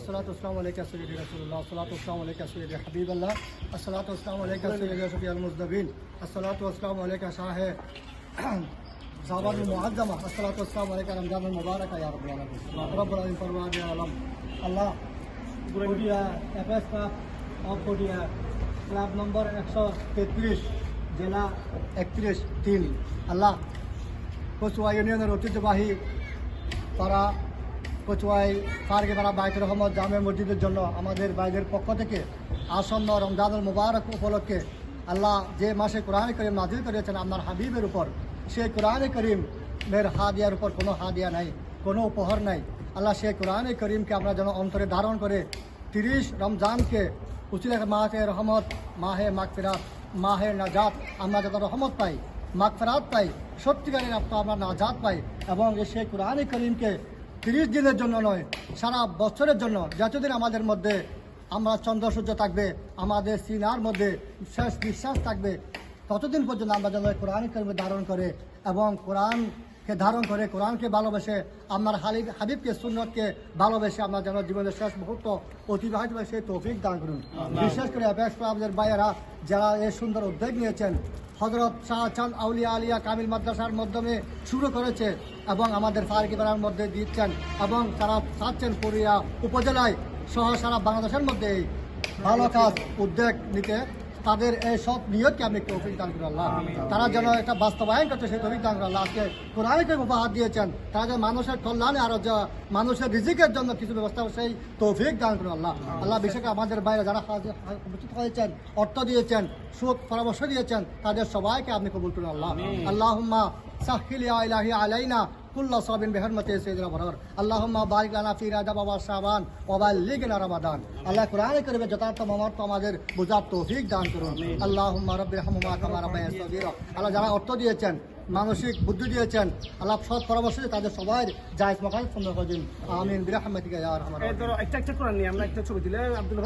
الصلاة والسلام عليك يا سيدي رسول الله الصلاة والسلام عليك يا سيدي حبيب الله الصلاة والسلام عليك يا سيدي شفيع المذنبين الصلاة والسلام عليك يا شاه صحابة المعظمة الصلاة والسلام عليك يا رمضان المبارك يا رب العالمين رب العالمين فرمان يا عالم الله Garia FS club of Garia club number একশো তেত্রিশ জেলা একত্রিশ তিন আল্লাহ কচুয়া ইউনিয়নের ঐতিহ্যবাহী পাড়া কচুয়াই পার্কে পাড়া বাইতুর রহমদ জামে মসজিদের জন্য আমাদের বাইদের পক্ষ থেকে আসন্ন রমজানুল মুবারক উপলক্ষে আল্লাহ যে মাসে কোরআন করিম নাজিল করেছেন আপনার হাবিবের উপর, সেই কোরআন করিমের হাদিয়ার উপর কোনো হাদিয়া নাই, কোনো উপহার নাই। আল্লাহ সেই কোরআন করিমকে আমরা যেন অন্তরে ধারণ করে তিরিশ রমজানকে উচিল মাহে রহমত, মাহে মাগফিরাত, মাহে নাজাত, আমরা যত রহমত পাই, মাগফিরাত পাই, সত্যিকারের আপনার আমরা নাজাত পাই এবং সেই কোরআন করিমকে তিরিশ দিনের জন্য নয়, সারা বছরের জন্য। যতদিন আমাদের মধ্যে আমরা চন্দ্র সূর্য থাকবে, আমাদের সিনার মধ্যে শেষ বিশ্বাস থাকবে, ততদিন পর্যন্ত আমরা যেন কোরআন কর্মে ধারণ করে এবং কোরআনকে ধারণ করে কোরআনকে ভালোবেসে আপনার হালিব হাবিবকে সুন্নতকে ভালোবেসে আমরা যেন জীবনের শেষ মুহূর্ত অতিবাহিত হয় সেই তৌফিক দান করুন। বিশেষ করে অ্যাপেক্স ক্লাবের বাইরা যারা এই সুন্দর উদ্যোগ নিয়েছেন হজরত শাহচাঁদ আউলিয়া আলিয়া কামিল মাদ্রাসার মাধ্যমে শুরু করেছে এবং আমাদের ফারকিপাড়ার মধ্যে দিচ্ছেন এবং তারা চাচ্ছেন পুরিয়া উপজেলায় সহ সারা বাংলাদেশের মধ্যে এই ভালো কাজ উদ্যোগ নিতে তাদের এই সব নিয়তকে আমি তৌফিক দান করি আল্লাহ। তারা যেন একটা বাস্তবায়ন করছে সেই তৌফিক দান করি আল্লাহ। আজকে কোরআনকে উপহার দিয়েছেন। তারা যেন মানুষের কল্যাণে আরও মানুষের রিজিকের জন্য কিছু ব্যবস্থা করে সেই তৌফিক দান করুন আল্লাহ। আল্লাহ বিশেষ করে আমাদের বাইরে যারা উপস্থিত হয়েছেন অর্থ দিয়েছেন সুখ পরামর্শ দিয়েছেন তাদের সবাইকে আপনি কবুল করুন আল্লাহ। আল্লাহুম্মা সাহিল আলাইনা কুল্লা সাবিন বিহরমতি সাইয়্যিদিনা বরর আল্লাহুম্মা বারিক লানা ফি রাজাব ওয়া শাবান ওয়া বাল্লিগনা রমাদান। আল্লাহ কোরআন কারিমে যথার্থ মমর্থ আমাদের বুঝার তৌফিক দান করুন। আল্লাহুম্মা রাব্বিরহামহুমা কামা রাব্বায়ানি সগীরা। আল্লাহ যারা অর্থ দিয়েছেন, মানসিক বুদ্ধি দিয়েছেন, আল্লাহ সৎ পরামর্শ তাদের সবাই জায়েজ মকাল সুন্দর করে দিন। আমিন। বিরহমাতিকা ইয়া ধরো, একটা একটা করে নিয়ে আমরা একটা ছবি দিলে আব্দুল